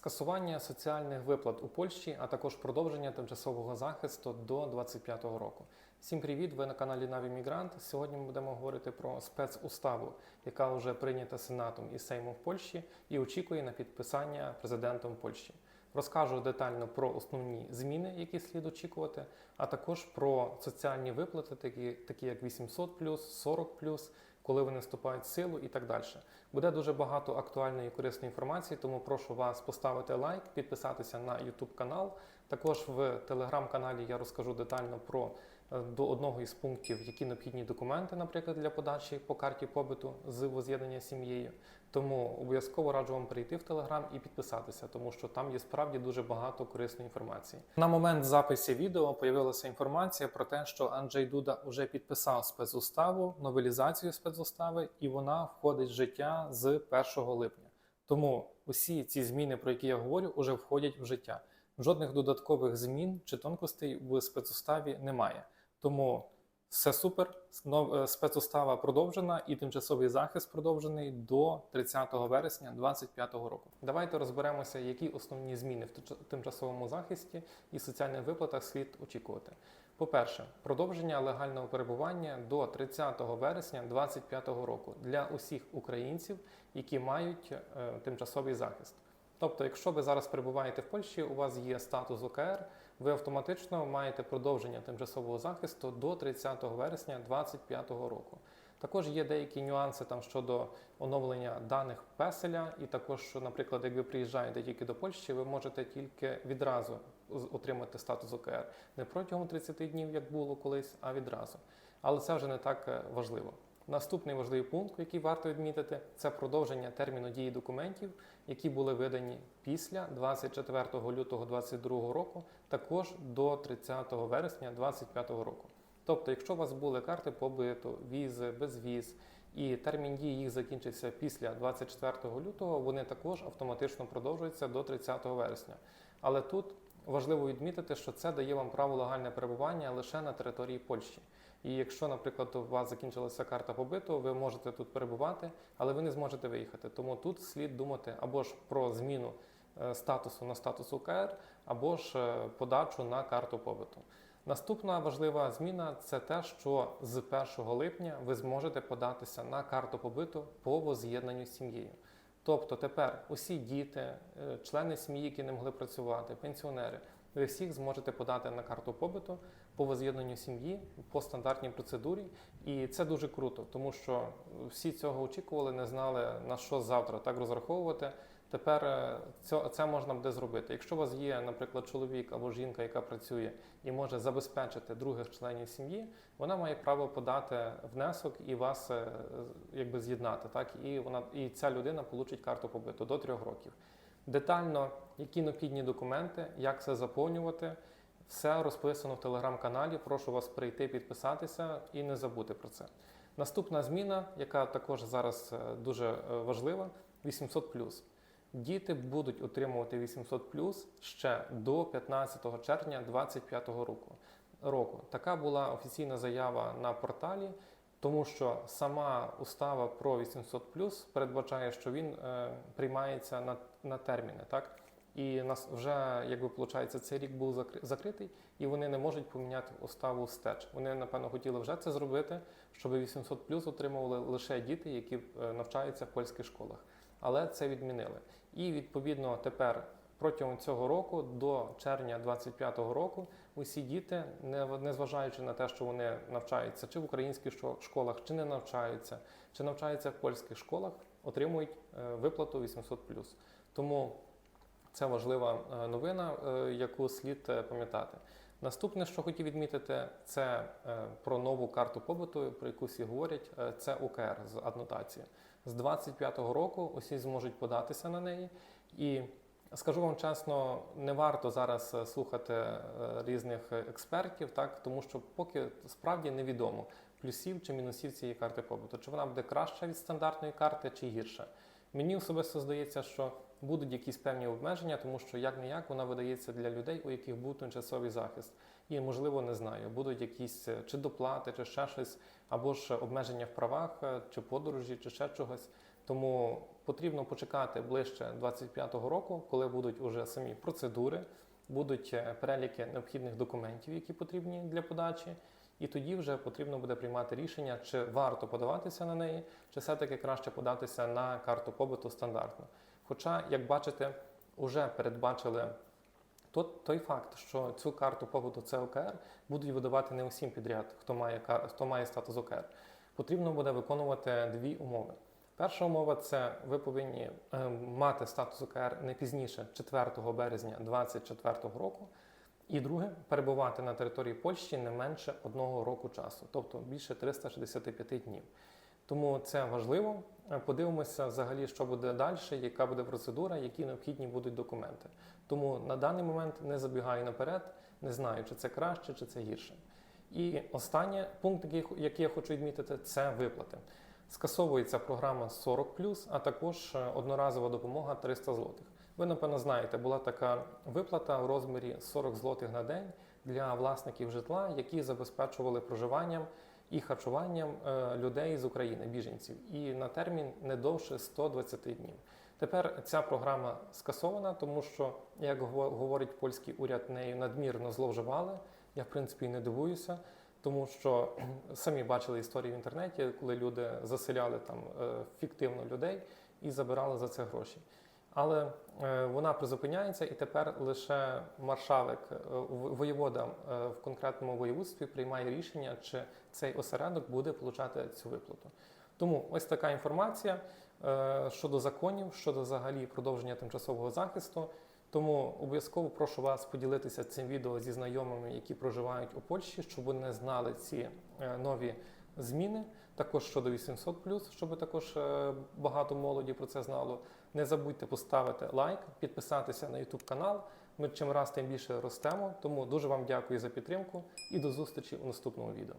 Скасування соціальних виплат у Польщі, а також продовження тимчасового захисту до 2025 року. Всім привіт! Ви на каналі Наві Мігрант. Сьогодні ми будемо говорити про спецуставу, яка вже прийнята Сенатом і Сеймом Польщі і очікує на підписання президентом Польщі. Розкажу детально про основні зміни, які слід очікувати, а також про соціальні виплати, такі, такі як 800+, 40+, коли вони вступають в силу і так далі. Буде дуже багато актуальної і корисної інформації, тому прошу вас поставити лайк, підписатися на YouTube канал. Також в телеграм-каналі я розкажу детально про до одного із пунктів, які необхідні документи, наприклад, для подачі по карті побиту з воз'єднання сім'єю. Тому обов'язково раджу вам прийти в телеграм і підписатися, тому що там є справді дуже багато корисної інформації. На момент запису відео появилася інформація про те, що Анджей Дуда вже підписав спецуставу, новелізацію спецустави, і вона входить в життя з 1 липня. Тому усі ці зміни, про які я говорю, вже входять в життя. Жодних додаткових змін чи тонкостей в спецуставі немає. Тому все супер. Е, Спецустава продовжена і тимчасовий захист продовжений до 30 вересня 2025 року. Давайте розберемося, які основні зміни в тимчасовому захисті і соціальних виплатах слід очікувати. По-перше, продовження легального перебування до 30 вересня 2025 року для усіх українців, які мають е, тимчасовий захист. Тобто, якщо ви зараз перебуваєте в Польщі, у вас є статус ОКР, ви автоматично маєте продовження тимчасового захисту до 30 вересня 2025 року. Також є деякі нюанси там щодо оновлення даних песеля, і також, що, наприклад, як ви приїжджаєте тільки до Польщі, ви можете тільки відразу отримати статус ОКР не протягом 30 днів, як було колись, а відразу. Але це вже не так е, важливо. Наступний важливий пункт, який варто відмітити, це продовження терміну дії документів, які були видані після 24 лютого 2022 року, також до 30 вересня 2025 року. Тобто, якщо у вас були карти побиту, візи, безвіз, і термін дії їх закінчився після 24 лютого, вони також автоматично продовжуються до 30 вересня. Але тут важливо відмітити, що це дає вам право легальне перебування лише на території Польщі. І якщо, наприклад, у вас закінчилася карта побиту, ви можете тут перебувати, але ви не зможете виїхати. Тому тут слід думати або ж про зміну е, статусу на статус УКР, або ж е, подачу на карту побиту. Наступна важлива зміна це те, що з 1 липня ви зможете податися на карту побиту по воз'єднанню з сім'єю. Тобто тепер усі діти, е, члени сім'ї, які не могли працювати, пенсіонери, ви всіх зможете подати на карту побиту по воз'єднанню сім'ї по стандартній процедурі. І це дуже круто, тому що всі цього очікували, не знали на що завтра так розраховувати. Тепер е, це, можна буде зробити. Якщо у вас є, наприклад, чоловік або жінка, яка працює і може забезпечити других членів сім'ї, вона має право подати внесок і вас е, якби з'єднати. Так і вона і ця людина получить карту побиту до трьох років. Детально, які необхідні документи, як це заповнювати, все розписано в телеграм-каналі. Прошу вас прийти, підписатися і не забути про це. Наступна зміна, яка також зараз е, дуже е, важлива, 800+. Діти будуть отримувати 800 ще до 15 червня 2025 року. року. Така була офіційна заява на порталі, тому що сама устава про 800 передбачає, що він е, приймається на, на терміни. Так? І нас вже, якби виходить, цей рік був закри- закритий, і вони не можуть поміняти уставу встеч. Вони, напевно, хотіли вже це зробити, щоб 800 отримували лише діти, які е, навчаються в польських школах але це відмінили. І відповідно тепер протягом цього року до червня 25-го року усі діти, не незважаючи на те, що вони навчаються чи в українських школах, чи не навчаються, чи навчаються в польських школах, отримують е, виплату 800+. Тому це важлива е, новина, е, яку слід е, пам'ятати. Наступне, що хотів відмітити, це про нову карту побуту, про яку всі говорять. Це УКР з аднотації. З 25-го року усі зможуть податися на неї. І скажу вам чесно, не варто зараз слухати різних експертів, так тому що поки справді невідомо плюсів чи мінусів цієї карти побуту, чи вона буде краща від стандартної карти, чи гірша. Мені особисто здається, що будуть якісь певні обмеження, тому що як не як вона видається для людей, у яких був тимчасовий захист. І, можливо, не знаю, будуть якісь е, чи доплати, чи ще щось, або ж обмеження в правах, е, чи подорожі, чи ще чогось. Тому потрібно почекати ближче 25-го року, коли будуть уже самі процедури, будуть е, переліки необхідних документів, які потрібні для подачі. І тоді вже потрібно буде приймати рішення, чи варто подаватися на неї, чи все-таки краще податися на карту побуту стандартну. Хоча, як бачите, вже передбачили тот- той факт, що цю карту побуту ЦОКР будуть видавати не усім підряд, хто має, хто має статус ОКР. Потрібно буде виконувати дві умови. Перша умова це ви повинні е, мати статус ОКР не пізніше 4 березня 2024 року. І друге, перебувати на території Польщі не менше одного року часу, тобто більше 365 днів. Тому це важливо. Е, Подивимося взагалі, що буде далі, яка буде процедура, які необхідні будуть документи. Тому на даний момент не забігаю наперед, не знаю, чи це краще, чи це гірше. І останній пункт, який, я хочу відмітити, це виплати. Скасовується програма 40+, а також е, одноразова допомога 300 злотих. Ви, напевно, знаєте, була така виплата у розмірі 40 злотих на день для власників житла, які забезпечували проживанням і харчуванням е, людей з України, біженців, і на термін не довше 120 днів. Тепер ця програма скасована, тому що, як говорить польський уряд, нею надмірно зловживали. Я, в принципі, і не дивуюся, тому що самі бачили історії в інтернеті, коли люди заселяли там е, фіктивно людей і забирали за це гроші. Але е, вона призупиняється, і тепер лише маршалик, е, воєвода е, в конкретному воєводстві приймає рішення, чи цей осередок буде получати цю виплату. Тому ось така інформація щодо законів, щодо взагалі продовження тимчасового захисту. Тому обов'язково прошу вас поділитися цим відео зі знайомими, які проживають у Польщі, щоб вони знали ці нові зміни. Також щодо 800+, щоб також е, багато молоді про це знало. Не забудьте поставити лайк, підписатися на YouTube канал. Ми чим раз тим більше ростемо. Тому дуже вам дякую за підтримку і до зустрічі у наступному відео.